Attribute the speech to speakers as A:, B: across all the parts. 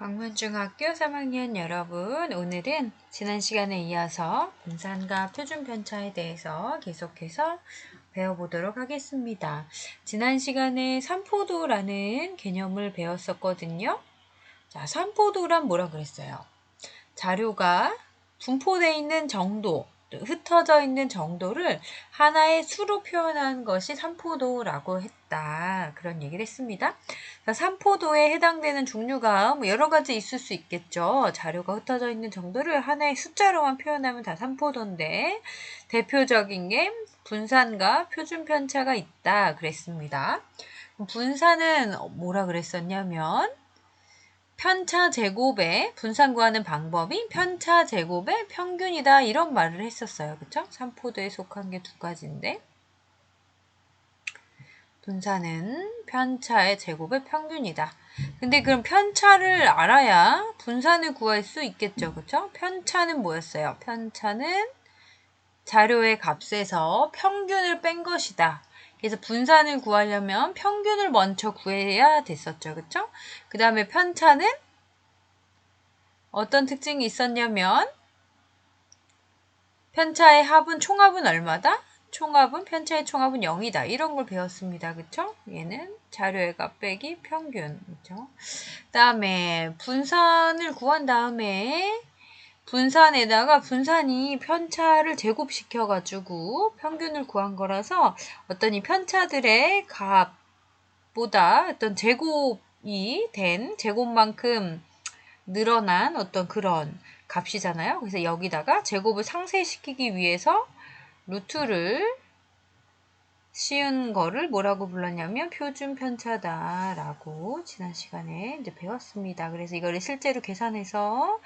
A: 광문중학교 3학년 여러분, 오늘은 지난 시간에 이어서 분산과 표준 편차에 대해서 계속해서 배워보도록 하겠습니다. 지난 시간에 삼포도라는 개념을 배웠었거든요. 자, 삼포도란 뭐라 그랬어요? 자료가 분포되어 있는 정도, 흩어져 있는 정도를 하나의 수로 표현한 것이 삼포도라고 했다. 그런 얘기를 했습니다. 삼포도에 해당되는 종류가 뭐 여러 가지 있을 수 있겠죠. 자료가 흩어져 있는 정도를 하나의 숫자로만 표현하면 다 삼포도인데 대표적인 게 분산과 표준 편차가 있다 그랬습니다. 분산은 뭐라 그랬었냐면 편차 제곱의 분산 구하는 방법이 편차 제곱의 평균이다 이런 말을 했었어요. 그쵸? 삼포도에 속한 게 두 가지인데 분산은 편차의 제곱의 평균이다. 근데 그럼 편차를 알아야 분산을 구할 수 있겠죠. 그쵸? 편차는 뭐였어요? 편차는 자료의 값에서 평균을 뺀 것이다. 그래서 분산을 구하려면 평균을 먼저 구해야 됐었죠. 그쵸? 그 다음에 편차는 어떤 특징이 있었냐면 편차의 합은 총합은 얼마다? 총합은 편차의 총합은 0이다. 이런 걸 배웠습니다. 그쵸? 얘는 자료의 값 빼기 평균. 그쵸? 다음에 분산을 구한 다음에 분산에다가 분산이 편차를 제곱시켜 가지고 평균을 구한 거라서 어떤 이 편차들의 값보다 어떤 제곱이 된 제곱만큼 늘어난 어떤 그런 값이잖아요. 그래서 여기다가 제곱을 상쇄시키기 위해서 루트를 씌운 거를 뭐라고 불렀냐면 표준 편차다라고 지난 시간에 이제 배웠습니다. 그래서 이거를 실제로 계산해서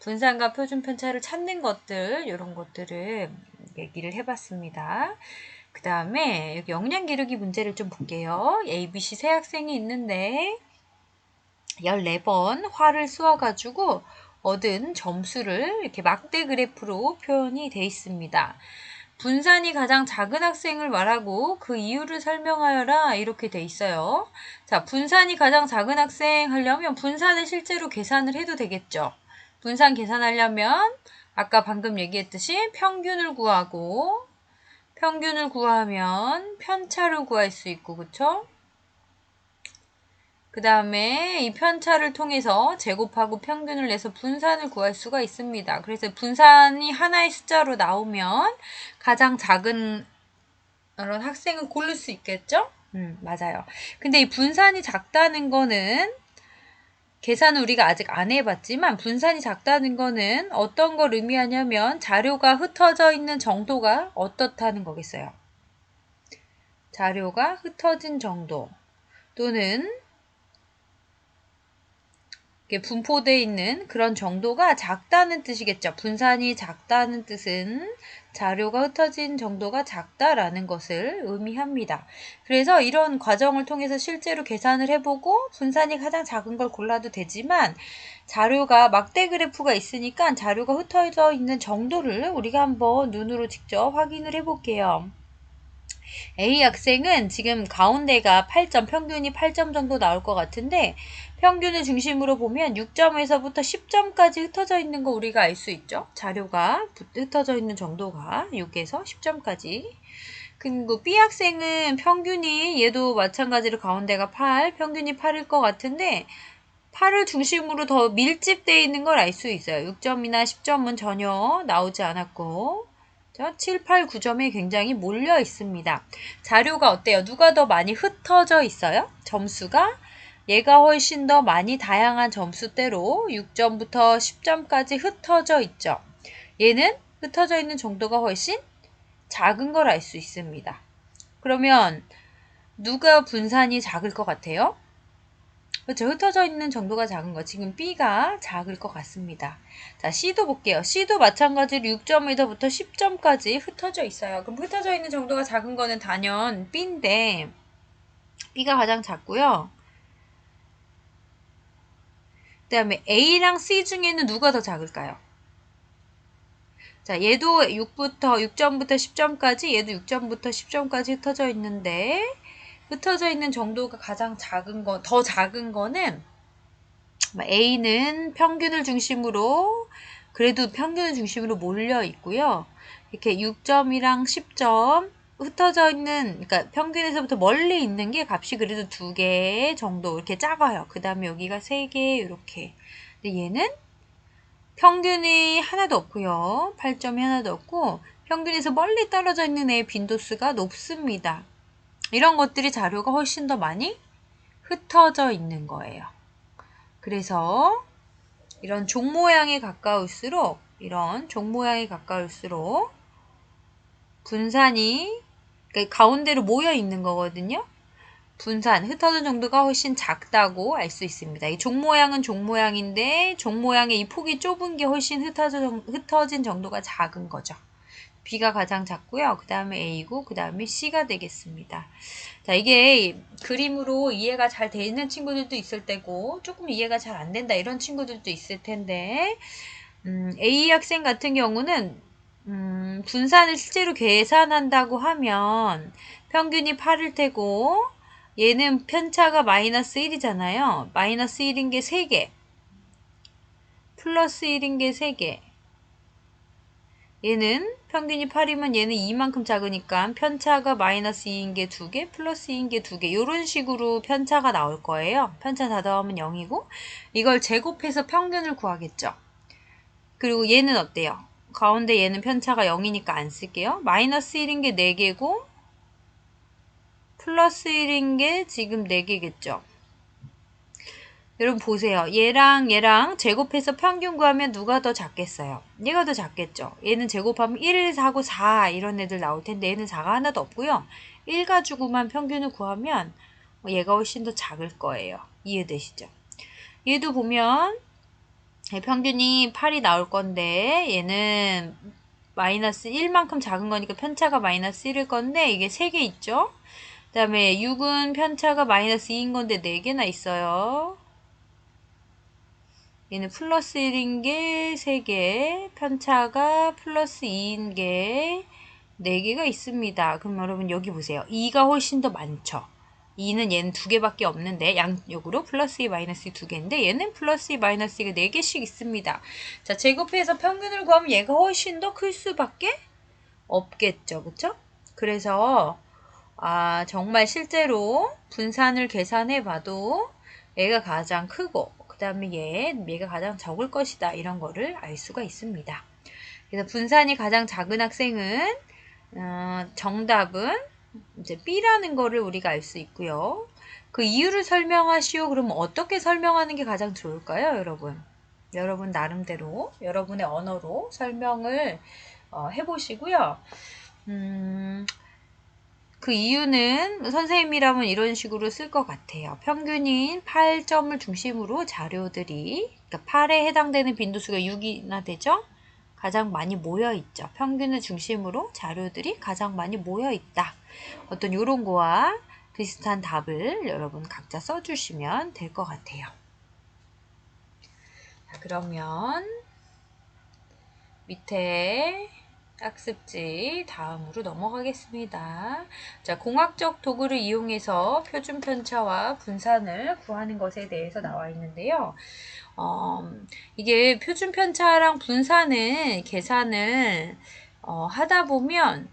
A: 분산과 표준 편차를 찾는 것들 이런 것들을 얘기를 해봤습니다. 그 다음에 여기 역량 기르기 문제를 좀 볼게요. A, B, C 세 학생이 있는데 14번 화를 쏘아가지고 얻은 점수를 이렇게 막대 그래프로 표현이 되어 있습니다. 분산이 가장 작은 학생을 말하고 그 이유를 설명하여라 이렇게 돼 있어요. 자, 분산이 가장 작은 학생 하려면 분산을 실제로 계산을 해도 되겠죠. 분산 계산하려면 아까 방금 얘기했듯이 평균을 구하고 평균을 구하면 편차를 구할 수 있고 그쵸? 그 다음에 이 편차를 통해서 제곱하고 평균을 내서 분산을 구할 수가 있습니다. 그래서 분산이 하나의 숫자로 나오면 가장 작은 그런 학생을 고를 수 있겠죠? 음, 맞아요. 근데 이 분산이 작다는 거는 계산은 우리가 아직 안 해봤지만 분산이 작다는 거는 어떤 걸 의미하냐면 자료가 흩어져 있는 정도가 어떻다는 거겠어요. 자료가 흩어진 정도 또는 분포되어 있는 그런 정도가 작다는 뜻이겠죠. 분산이 작다는 뜻은 자료가 흩어진 정도가 작다라는 것을 의미합니다. 그래서 이런 과정을 통해서 실제로 계산을 해보고 분산이 가장 작은 걸 골라도 되지만 자료가 막대 그래프가 있으니까 자료가 흩어져 있는 정도를 우리가 한번 눈으로 직접 확인을 해볼게요. A 학생은 지금 가운데가 8점, 평균이 8점 정도 나올 것 같은데 평균을 중심으로 보면 6점에서부터 10점까지 흩어져 있는 거 우리가 알 수 있죠. 자료가 흩어져 있는 정도가 6에서 10점까지. 그리고 B 학생은 평균이 얘도 마찬가지로 가운데가 8, 평균이 8일 것 같은데 8을 중심으로 더 밀집되어 있는 걸 알 수 있어요. 6점이나 10점은 전혀 나오지 않았고 7, 8, 9점에 굉장히 몰려 있습니다. 자료가 어때요? 누가 더 많이 흩어져 있어요? 점수가 얘가 훨씬 더 많이 다양한 점수대로 6점부터 10점까지 흩어져 있죠. 얘는 흩어져 있는 정도가 훨씬 작은 걸 알 수 있습니다. 그러면 누가 분산이 작을 것 같아요? 그렇죠. 흩어져 있는 정도가 작은 거. 지금 B가 작을 것 같습니다. 자, C도 볼게요. C도 마찬가지로 6점에서부터 10점까지 흩어져 있어요. 그럼 흩어져 있는 정도가 작은 거는 단연 B인데 B가 가장 작고요. 그 다음에 A랑 C 중에는 누가 더 작을까요? 자, 얘도 6부터 6점부터 10점까지 얘도 6점부터 10점까지 흩어져 있는데 흩어져 있는 정도가 가장 작은 거, 더 작은 거는 A는 평균을 중심으로 그래도 평균을 중심으로 몰려 있고요. 이렇게 6점이랑 10점 흩어져 있는 그러니까 평균에서부터 멀리 있는 게 값이 그래도 두 개 정도 이렇게 작아요. 그 다음에 여기가 세 개 이렇게. 근데 얘는 평균이 하나도 없고요. 8점이 하나도 없고 평균에서 멀리 떨어져 있는 애의 빈도수가 높습니다. 이런 것들이 자료가 훨씬 더 많이 흩어져 있는 거예요. 그래서 이런 종 모양에 가까울수록 이런 종 모양에 가까울수록 분산이 그러니까 가운데로 모여 있는 거거든요. 분산, 흩어진 정도가 훨씬 작다고 알 수 있습니다. 이 종 모양은 종 모양인데 종 모양의 이 폭이 좁은 게 훨씬 흩어져, 흩어진 정도가 작은 거죠. B가 가장 작고요. 그 다음에 A고 그 다음에 C가 되겠습니다. 자 이게 그림으로 이해가 잘 되는 친구들도 있을 때고 조금 이해가 잘 안 된다 이런 친구들도 있을 텐데 음, A 학생 같은 경우는 음, 분산을 실제로 계산한다고 하면 평균이 8일 테고 얘는 편차가 마이너스 1이잖아요. 마이너스 1인 게 3개 플러스 1인 게 3개 얘는 평균이 8이면 얘는 2만큼 작으니까 편차가 마이너스 2인 게 2개 플러스 2인 게 2개 이런 식으로 편차가 나올 거예요. 편차 다 더하면 0이고 이걸 제곱해서 평균을 구하겠죠. 그리고 얘는 어때요? 가운데 얘는 편차가 0이니까 안 쓸게요. 마이너스 1인 게 4개고 플러스 1인 게 지금 4개겠죠. 여러분 보세요. 얘랑 얘랑 제곱해서 평균 구하면 누가 더 작겠어요? 얘가 더 작겠죠. 얘는 제곱하면 1, 4고 4 이런 애들 나올 텐데 얘는 4가 하나도 없고요. 1 가지고만 평균을 구하면 얘가 훨씬 더 작을 거예요. 이해되시죠? 얘도 보면 평균이 8이 나올 건데 얘는 마이너스 1만큼 작은 거니까 편차가 마이너스 1일 건데 이게 3개 있죠? 그 다음에 6은 편차가 마이너스 2인 건데 4개나 있어요. 얘는 플러스 1인 게 3개, 편차가 플러스 2인 게 4개가 있습니다. 그럼 여러분 여기 보세요. 2가 훨씬 더 많죠. 2는 얘는 두 개밖에 없는데 양쪽으로 플러스 2 마이너스 2 두 개인데 얘는 플러스 2 마이너스 2가 네 개씩 있습니다. 자 제곱해서 평균을 구하면 얘가 훨씬 더 클 수밖에 없겠죠. 그쵸? 그래서 아 정말 실제로 분산을 계산해 봐도 얘가 가장 크고 그 다음에 얘, 얘가 가장 적을 것이다. 이런 거를 알 수가 있습니다. 그래서 분산이 가장 작은 학생은 어, 정답은 이제 B라는 거를 우리가 알 수 있고요. 그 이유를 설명하시오. 그러면 어떻게 설명하는 게 가장 좋을까요, 여러분? 여러분 나름대로 여러분의 언어로 설명을 어, 해보시고요. 음, 그 이유는 선생님이라면 이런 식으로 쓸 것 같아요. 평균인 8점을 중심으로 자료들이 그러니까 8에 해당되는 빈도수가 6이나 되죠? 가장 많이 모여 있죠. 평균을 중심으로 자료들이 가장 많이 모여 있다. 어떤 이런 거와 비슷한 답을 여러분 각자 써주시면 될 것 같아요. 자, 그러면 밑에 학습지 다음으로 넘어가겠습니다. 자, 공학적 도구를 이용해서 표준 편차와 분산을 구하는 것에 대해서 나와 있는데요. 어, 이게 표준 편차랑 분산을 계산을 어, 하다 보면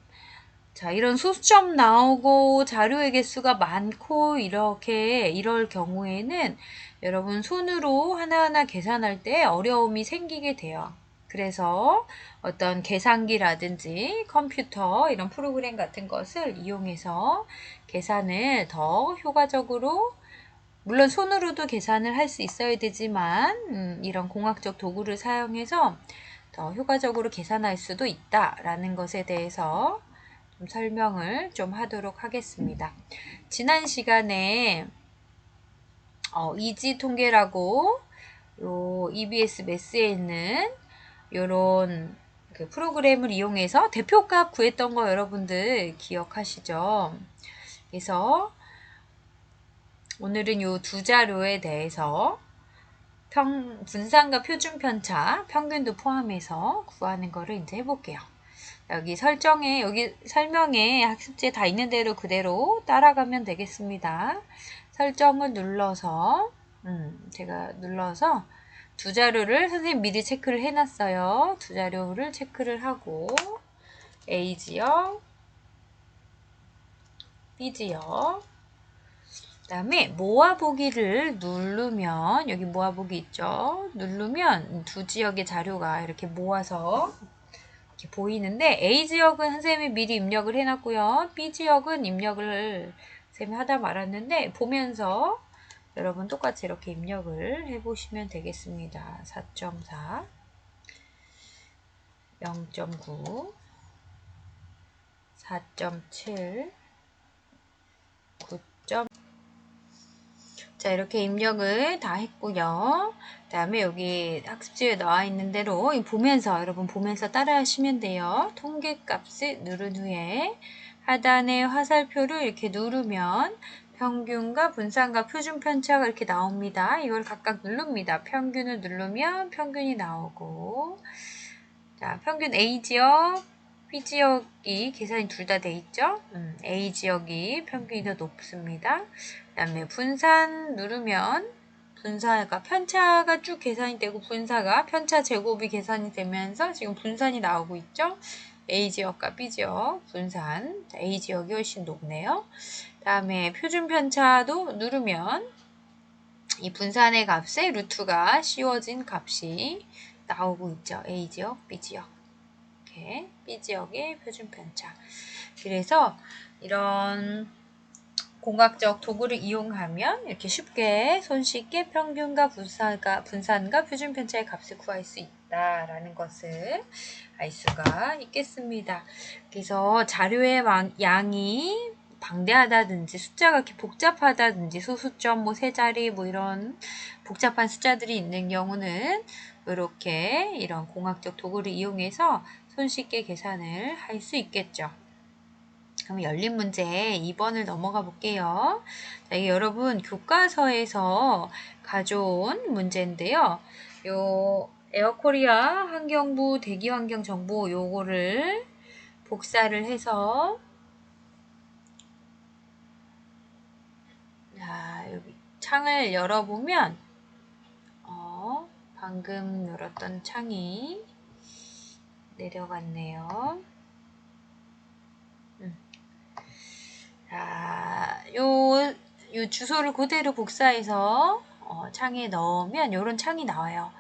A: 자, 이런 수점 나오고 자료의 개수가 많고 이렇게 이럴 경우에는 여러분 손으로 하나하나 계산할 때 어려움이 생기게 돼요. 그래서 어떤 계산기라든지 컴퓨터 이런 프로그램 같은 것을 이용해서 계산을 더 효과적으로 물론 손으로도 계산을 할 수 있어야 되지만 음, 이런 공학적 도구를 사용해서 더 효과적으로 계산할 수도 있다라는 것에 대해서 좀 설명을 좀 하도록 하겠습니다. 지난 시간에 어, 이지 통계라고 요 EBS 매스에 있는 요런 그 프로그램을 이용해서 대표값 구했던 거 여러분들 기억하시죠? 그래서 오늘은 요 두 자료에 대해서 평, 분산과 표준 편차, 평균도 포함해서 구하는 거를 이제 해볼게요. 여기 설정에, 여기 설명에 학습지에 다 있는 대로 그대로 따라가면 되겠습니다. 설정을 눌러서 음, 제가 눌러서 두 자료를 선생님 미리 체크를 해놨어요. 두 자료를 체크를 하고 A 지역, B 지역, 그 다음에 모아보기를 누르면 여기 모아보기 있죠. 누르면 두 지역의 자료가 이렇게 모아서 이렇게 보이는데 A 지역은 선생님이 미리 입력을 해놨고요. B 지역은 입력을 선생님이 하다 말았는데 보면서 여러분 똑같이 이렇게 입력을 해보시면 되겠습니다. 4.4 0.9 4.7 9. 자 이렇게 입력을 다 했고요. 그 다음에 여기 학습지에 나와 있는 대로 보면서 여러분 보면서 따라 하시면 돼요. 통계값을 누른 후에 하단에 화살표를 이렇게 누르면 평균과 분산과 표준 편차가 이렇게 나옵니다. 이걸 각각 누릅니다. 평균을 누르면 평균이 나오고 자 평균 A 지역, B 지역이 계산이 둘 다 돼 있죠. 음, A 지역이 평균이 더 높습니다. 그 다음에 분산 누르면 분사가 편차가 쭉 계산이 되고 분사가 편차 제곱이 계산이 되면서 지금 분산이 나오고 있죠. A 지역과 B 지역 분산 A 지역이 훨씬 높네요. 다음에 표준 편차도 누르면 이 분산의 값에 루트가 씌워진 값이 나오고 있죠. A 지역, B 지역. 이렇게 B 지역의 표준 편차. 그래서 이런 공학적 도구를 이용하면 이렇게 쉽게 손쉽게 평균과 분산과, 분산과 표준 편차의 값을 구할 수 있다라는 것을 알 수가 있겠습니다. 그래서 자료의 양이 방대하다든지 숫자가 이렇게 복잡하다든지 소수점 뭐 세 자리 뭐 이런 복잡한 숫자들이 있는 경우는 이렇게 이런 공학적 도구를 이용해서 손쉽게 계산을 할 수 있겠죠. 그럼 열린 문제 2번을 넘어가 볼게요. 자, 이게 여러분 교과서에서 가져온 문제인데요. 요 에어코리아 환경부 대기환경정보 요거를 복사를 해서 자, 여기 창을 열어보면, 어, 방금 열었던 창이 내려갔네요. 자, 요, 요 주소를 그대로 복사해서 어, 창에 넣으면 이런 창이 나와요.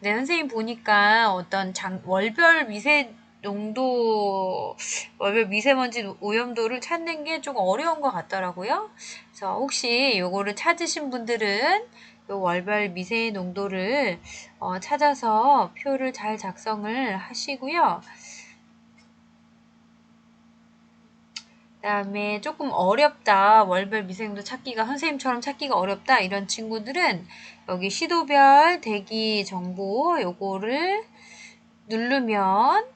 A: 근데 선생님 보니까 어떤 장, 월별 미세 농도 월별 미세먼지 오염도를 찾는 게 좀 어려운 것 같더라고요. 그래서 혹시 요거를 찾으신 분들은 요 월별 미세 농도를 어, 찾아서 표를 잘 작성을 하시고요. 그다음에 조금 어렵다 월별 미세농도 찾기가 선생님처럼 찾기가 어렵다 이런 친구들은 여기 시도별 대기 정보 요거를 누르면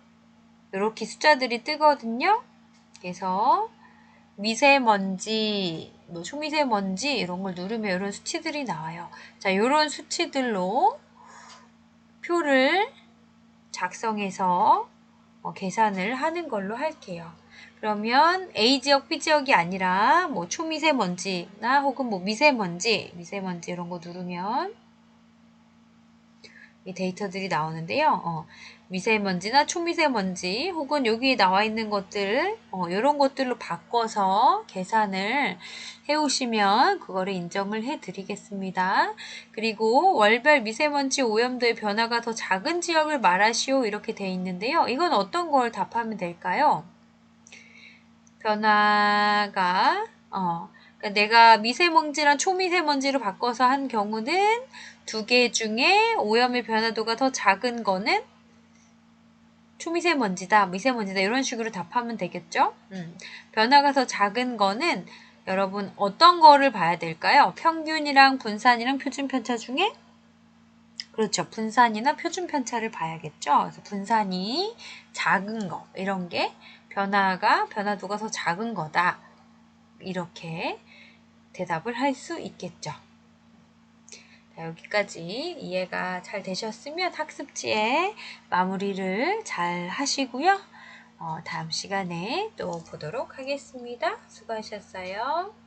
A: 이렇게 숫자들이 뜨거든요. 그래서 미세먼지, 뭐 초미세먼지 이런 걸 누르면 이런 수치들이 나와요. 자, 이런 수치들로 표를 작성해서 어, 계산을 하는 걸로 할게요. 그러면 A 지역, B 지역이 아니라 뭐 초미세먼지나 혹은 뭐 미세먼지, 미세먼지 이런 거 누르면 이 데이터들이 나오는데요. 어, 미세먼지나 초미세먼지 혹은 여기 나와 있는 것들 어, 이런 것들로 바꿔서 계산을 해오시면 그거를 인정을 해드리겠습니다. 그리고 월별 미세먼지 오염도의 변화가 더 작은 지역을 말하시오 이렇게 돼 있는데요. 이건 어떤 걸 답하면 될까요? 변화가 어, 그러니까 내가 미세먼지랑 초미세먼지로 바꿔서 한 경우는 두 개 중에 오염의 변화도가 더 작은 거는 초미세먼지다, 미세먼지다 이런 식으로 답하면 되겠죠? 음. 변화가 더 작은 거는 여러분 어떤 거를 봐야 될까요? 평균이랑 분산이랑 표준 편차 중에 그렇죠. 분산이나 표준 편차를 봐야겠죠. 그래서 분산이 작은 거 이런 게 변화가 변화도가 더 작은 거다. 이렇게 대답을 할 수 있겠죠. 자, 여기까지 이해가 잘 되셨으면 학습지에 마무리를 잘 하시고요. 어, 다음 시간에 또 보도록 하겠습니다. 수고하셨어요.